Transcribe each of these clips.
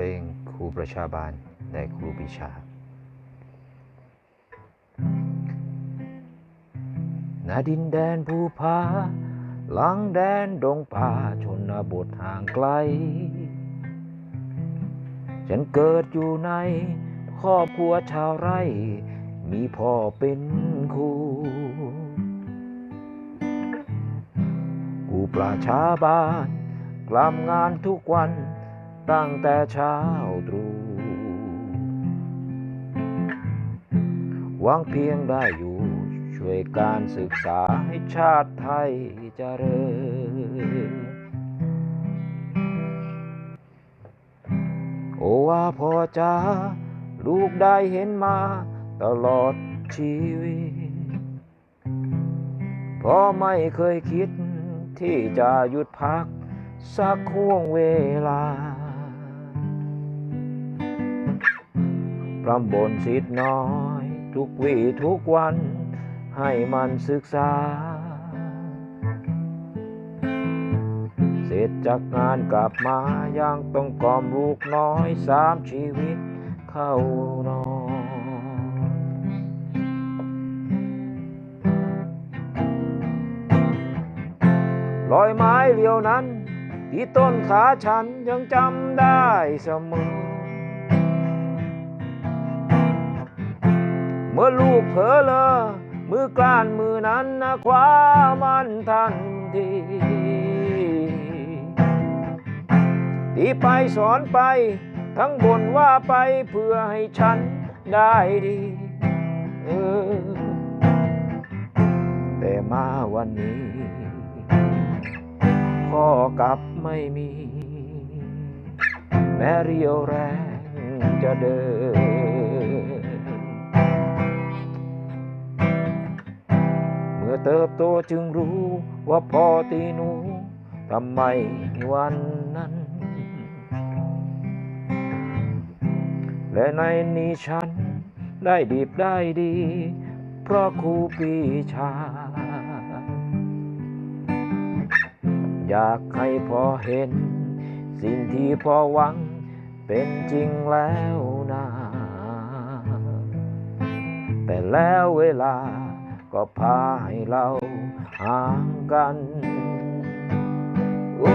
ลงครูประชาบาลและครูปิชา ณ ดินแดนภูผา หลังแดนดงป่าชนบทห่างไกล ฉันเกิดอยู่ในครอบครัวชาวไร่ มีพ่อเป็นครูกูประชาบาลกลำงานทุกวัน ตั้งแต่เช้าตรู่หวังเพียงได้อยู่ช่วยการศึกษาให้ชาติไทยเจริญโอวาพอจ้าลูกได้เห็นมาตลอดชีวิตพ่อไม่เคยคิดที่จะหยุดพักสักห่วงเวลา พรำบนสิทธิ์น้อย ทุกวี่ทุกวัน ให้มันศึกษา เสร็จจากงานกลับมายังต้องกอมลูกน้อยสามชีวิตเข้านอนรอยไม้เรียวนั้น ที่ต้นขาฉันยังจำได้เสมอ มื่อลูกเผลอเลอมือกล้านมือนั้นนะคว้ามันทันทีตีไปสอนไป ทั้งบนว่าไปเพื่อให้ฉันได้ดีเออแต่มาวันนี้ พ่อกลับไม่มี แม้เรียวแรงจะเดิน เมื่อเติบโตจึงรู้ว่าพ่อตีหนูทำไมวันนั้น และในนี้ฉันได้ดีบได้ดี เพราะครูปีชา อยากให้พ่อเห็น สิ่งที่พ่อหวังเป็นจริงแล้วนะ แต่แล้วเวลา ก็พาให้เราห่างกัน โอ้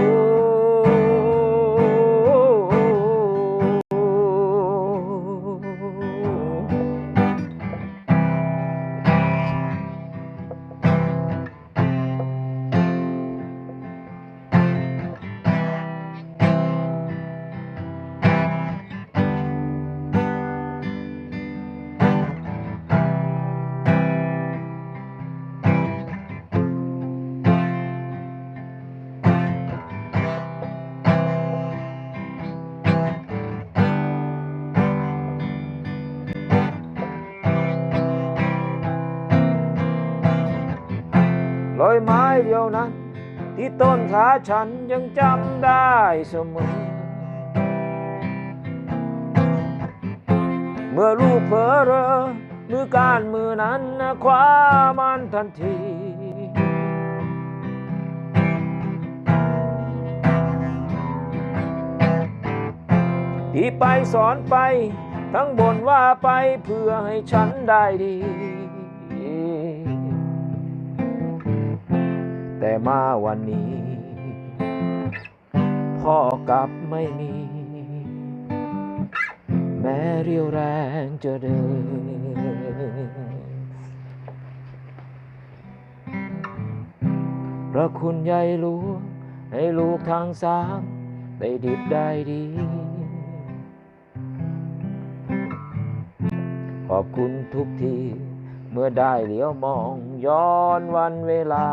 เดียวนั้น ที่ต้นขาฉันยังจำได้เสมอ เมื่อลูกเผลอเรอมือการมือนั้นคว้ามันทันทีที่ไปสอนไป ทั้งบนว่าไปเพื่อให้ฉันได้ดี แต่มาวันนี้ พ่อกลับไม่มี แม้เรียวแรงจะเดิน พระคุณใหญ่หลวงให้ลูกทางสามได้ดิบได้ดี ขอบคุณทุกที มื่อได้เหลียวมองย้อนวันเวลา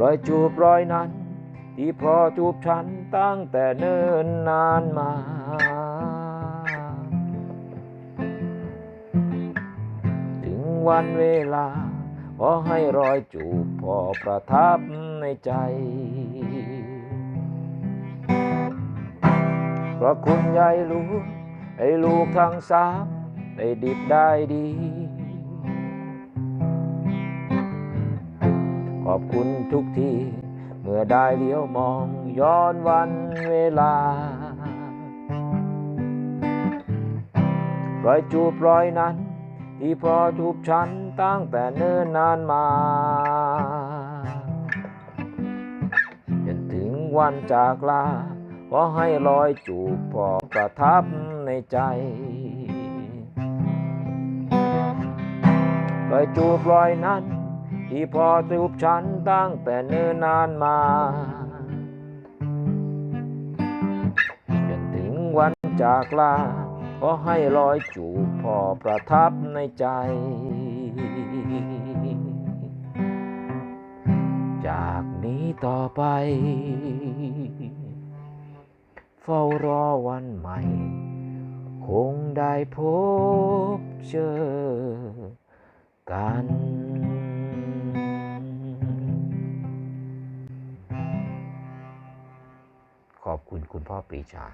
รอยจูบรอยนั้น ที่พ่อจูบฉันตั้งแต่เนิ่นนานมา ถึงวันเวลาขอให้รอยจูบพ่อประทับในใจ เพราะคุณยายลูก ให้ลูกทั้งสามได้ดิบได้ดี ขอบคุณทุกที เมื่อได้เลี้ยวมองย้อนวันเวลารอยจูบรอยนั้น ที่พอถูกฉันตั้งแต่เนิ่นนานมาจนถึงวันจากลา ขอให้รอยจูบพอประทับในใจรอยจูบรอยนั้น ที่พอจูบฉันตั้งแต่เนิ่นนานมาจนถึงวันจากลาขอให้รอยจูบพอประทับในใจ จากนี้ต่อไป เฝ้ารอวันใหม่ คงได้พบเจอกัน ขอบคุณคุณพ่อปรีชา